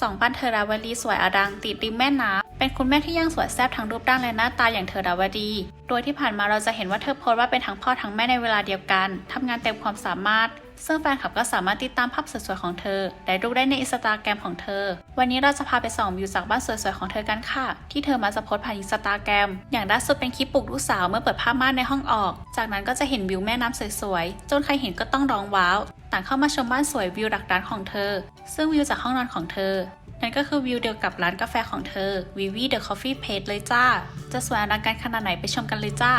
สองปั้นเธอราวดีสวยอดังติดริมแม่น้ำเป็นคุณแม่ที่ยังสวยแซ่บทั้งรูปร่างและหน้าตาอย่างเธอราวดี โดยที่ผ่านมาเราจะเห็นว่าเธอโพสต์ว่าเป็นทั้งพ่อทั้งแม่ในเวลาเดียวกันทำงานเต็มความสามารถ ซึ่งแฟนคลับก็สามารถติดตามภาพสวยๆของเธอ และดูได้ในอินสตาแกรมของเธอ วันนี้เราจะพาไปส่องวิวจากบ้านสวยๆของเธอกันค่ะ ที่เธอมาจะโพสต์ผ่านอินสตาแกรมอย่างล่าสุดเป็นคลิปปลุกลูกสาวเมื่อเปิดผ้าม่านในห้องออก จากนั้นก็จะเห็นวิวแม่น้ำสวยๆจนใครเห็นก็ต้องร้องว้าว ต่างเข้ามาชมบ้านสวยวิวหลักร้านของเธอ ซึ่งวิวจากห้องนอนของเธอ นั่นก็คือวิวเดียวกับร้านกาแฟของเธอวิวีเดอะคอฟฟี่เพจเลยจ้า จะสวยอลังการขนาดไหนไปชมกันเลยจ้า